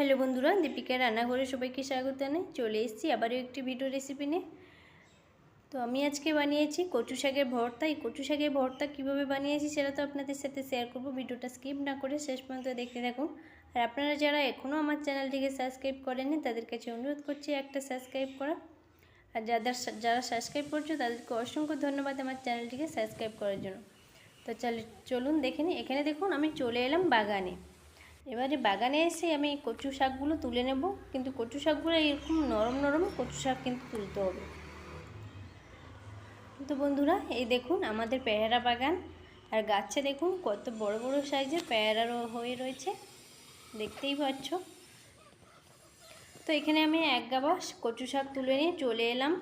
Hello বন্ধুরা দীপিকা রান্নাঘরে সবাইকে স্বাগত জানাই। চলে এসেছি আবারও একটি ভিডিও রেসিপি নিয়ে। তো আমি আজকে বানিয়েছি কচু শাকের ভর্তা। এই কচু শাকের ভর্তা কীভাবে বানিয়েছি সেটা তো আপনাদের সাথে শেয়ার করব। ভিডিওটা স্কিপ না করে শেষ পর্যন্ত দেখতে থাকুন। আর আপনারা যারা এখনও আমার চ্যানেলটিকে সাবস্ক্রাইব করেননি, তাদের কাছে অনুরোধ করছি একটা সাবস্ক্রাইব করা। আর যাদের যারা সাবস্ক্রাইব করছ, তাদেরকে অসংখ্য ধন্যবাদ আমার চ্যানেলটিকে সাবস্ক্রাইব করার জন্য। তো চলে, চলুন দেখে নিই। এখানে দেখুন, আমি চলে এলাম বাগানে। এবারে বাগানে এসে আমি কচু শাকগুলো তুলে নেব। কিন্তু কচু শাকগুলো এরকম নরম নরম কচু শাক কিন্তু তুলতে হবে। তো বন্ধুরা, এই দেখুন আমাদের পেয়ারা বাগান। আর গাছে দেখুন কত বড় বড় সাইজের পেয়ারা হয়ে রয়েছে। দেখতেই পাচ্ছ। তো এখানে আমি এক গাবা কচু শাক তুলে নিয়ে চলে এলাম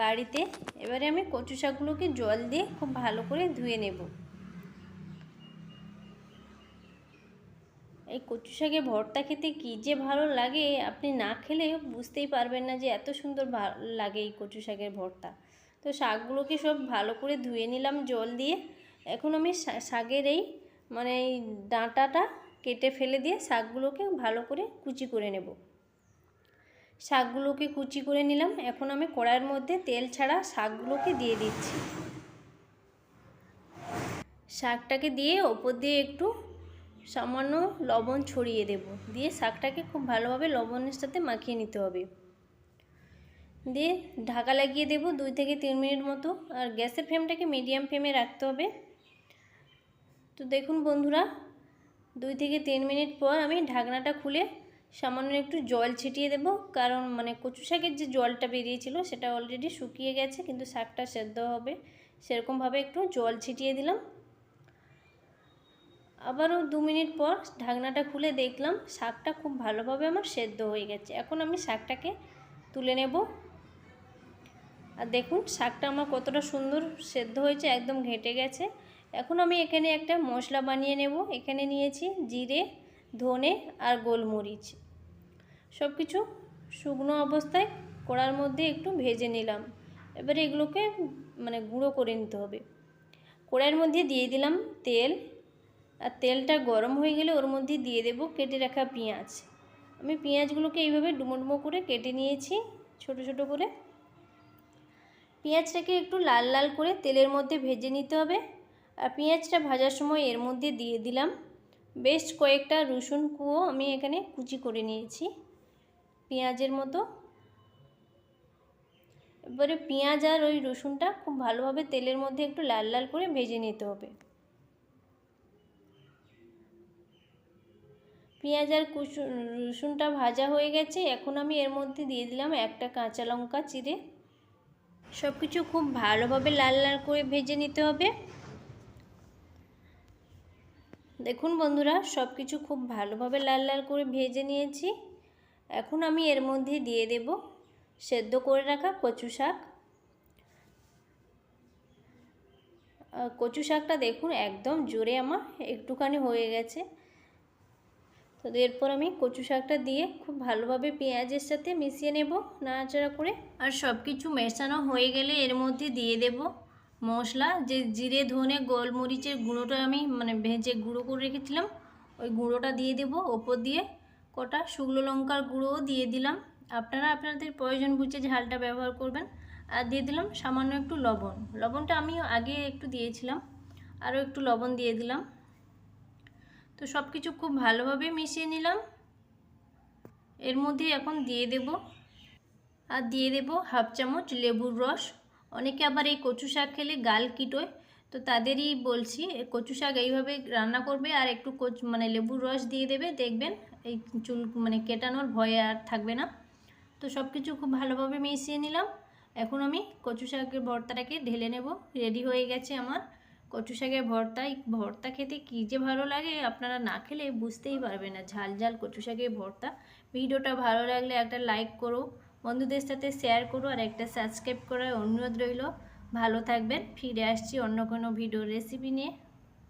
বাড়িতে। এবারে আমি কচু শাকগুলোকে জল দিয়ে খুব ভালো করে ধুয়ে নেব। এই কচু শাকের ভর্তা খেতে কী যে ভালো লাগে আপনি না খেলে বুঝতেই পারবেন না যে এত সুন্দর লাগে এই কচু শাকের ভর্তা। তো শাকগুলোকে সব ভালো করে ধুয়ে নিলাম জল দিয়ে। এখন আমি শাকের এই মানে এই ডাঁটাটা কেটে ফেলে দিয়ে শাকগুলোকে ভালো করে কুচি করে নেব। শাকগুলোকে কুচি করে নিলাম। এখন আমি কড়াইয়ের মধ্যে তেল ছাড়া শাকগুলোকে দিয়ে দিচ্ছি। শাকটাকে দিয়ে ওপর দিয়ে একটু সামান্য লবণ ছড়িয়ে দেব। দিয়ে শাকটাকে খুব ভালোভাবে লবণের সাথে মাখিয়ে নিতে হবে। দিয়ে ঢাকা লাগিয়ে দেব দুই থেকে তিন মিনিট মতো। আর গ্যাসের ফ্লেমটাকে মিডিয়াম ফ্লেমে রাখতে হবে। তো দেখুন বন্ধুরা, দুই থেকে তিন মিনিট পর আমি ঢাকনাটা খুলে সামান্য একটু জল ছিটিয়ে দেব। কারণ মানে কচু শাকের যে জলটা বেরিয়েছিল সেটা অলরেডি শুকিয়ে গেছে, কিন্তু শাকটা সেদ্ধ হবে। সেরকমভাবে একটু জল ছিটিয়ে দিলাম। আবারও দু মিনিট পর ঢাকনাটা খুলে দেখলাম শাকটা খুব ভালোভাবে আমার সেদ্ধ হয়ে গেছে। এখন আমি শাকটাকে তুলে নেব। আর দেখুন শাকটা আমার কতটা সুন্দর সেদ্ধ হয়েছে, একদম ঘেঁটে গেছে। এখন আমি এখানে একটা মশলা বানিয়ে নেব। এখানে নিয়েছি জিরে, ধনে আর গোলমরিচ। সব কিছু শুকনো অবস্থায় কড়ার মধ্যে একটু ভেজে নিলাম। এবারে এগুলোকে মানে গুঁড়ো করে নিতে হবে। কড়াইয়ের মধ্যে দিয়ে দিলাম তেল। আর তেলটা গরম হয়ে গেলে ওর মধ্যে দিয়ে দেব কেটে রাখা পেঁয়াজ। আমি পেঁয়াজগুলোকে এইভাবে ডুমো ডুমো করে কেটে নিয়েছি, ছোট ছোট করে। পেঁয়াজটাকে একটু লাল লাল করে তেলের মধ্যে ভেজে নিতে হবে। আর পেঁয়াজটা ভাজার সময় এর মধ্যে দিয়ে দিলাম। বেশ কয়েকটা রসুন কুয়ো আমি এখানে কুচি করে নিয়েছি পেঁয়াজের মতো। এবারে পেঁয়াজ আর ওই রসুনটা খুব ভালোভাবে তেলের মধ্যে একটু লাল লাল করে ভেজে নিতে হবে। পেঁয়াজ আর কুসু রসুনটা ভাজা হয়ে গেছে। এখন আমি এর মধ্যে দিয়ে দিলাম একটা কাঁচা লঙ্কা চিড়ে। সব কিছু খুব ভালোভাবে লাল লাল করে ভেজে নিতে হবে। দেখুন বন্ধুরা সব কিছু খুব ভালোভাবে লাল লাল করে ভেজে নিয়েছি। এখন আমি এর মধ্যে দিয়ে দেব সেদ্ধ করে রাখা কচু শাক। কচু শাকটা দেখুন একদম জোরে আমার একটুখানি হয়ে গেছে। তো এরপর আমি কচু শাকটা দিয়ে খুব ভালোভাবে পেঁয়াজের সাথে মিশিয়ে নেব নাড়াচাড়া করে। আর সব কিছু মেশানো হয়ে গেলে এর মধ্যে দিয়ে দেব মশলা। যে জিরে, ধনে, গোলমরিচের গুঁড়োটা আমি মানে ভেজে গুঁড়ো করে রেখেছিলাম, ওই গুঁড়োটা দিয়ে দেব। ওপর দিয়ে কটা শুকনো লঙ্কার গুঁড়োও দিয়ে দিলাম। আপনারা আপনাদের প্রয়োজন বুঝে ঝালটা ব্যবহার করবেন। আর দিয়ে দিলাম সামান্য একটু লবণ। লবণটা আমি আগে একটু দিয়েছিলাম, আরও একটু লবণ দিয়ে দিলাম। তো সব কিছু খুব ভালোভাবে মিশিয়ে নিলাম। এর মধ্যে এখন দিয়ে দেব। আর দিয়ে দেব হাফ চামচ লেবুর রস। অনেকে আবার এই কচু শাক খেলে গাল কিটোয়। তো তাদেরই বলছি কচু শাক এইভাবে রান্না করবে আর একটু কচ মানে লেবুর রস দিয়ে দেবে। দেখবেন এই চুল মানে কেটানোর ভয় আর থাকবে না। তো সব কিছু খুব ভালোভাবে মিশিয়ে নিলাম। এখন আমি কচু শাকের ভর্তাটাকে ঢেলে নেব। রেডি হয়ে গেছে আমার। কচু শাকের ভর্তা ভর্তা খেতে কী যে ভালো লাগে আপনারা না খেলে বুঝতেই পারবেন না। ঝাল ঝাল কচু শাকের ভর্তা। ভিডিওটা ভালো লাগলে একটা লাইক করো, বন্ধুদের সাথে শেয়ার করো আর একটা সাবস্ক্রাইব করার অনুরোধ রইল। ভালো থাকবেন, ফিরে আসছি অন্য কোনো ভিডিও রেসিপি নিয়ে।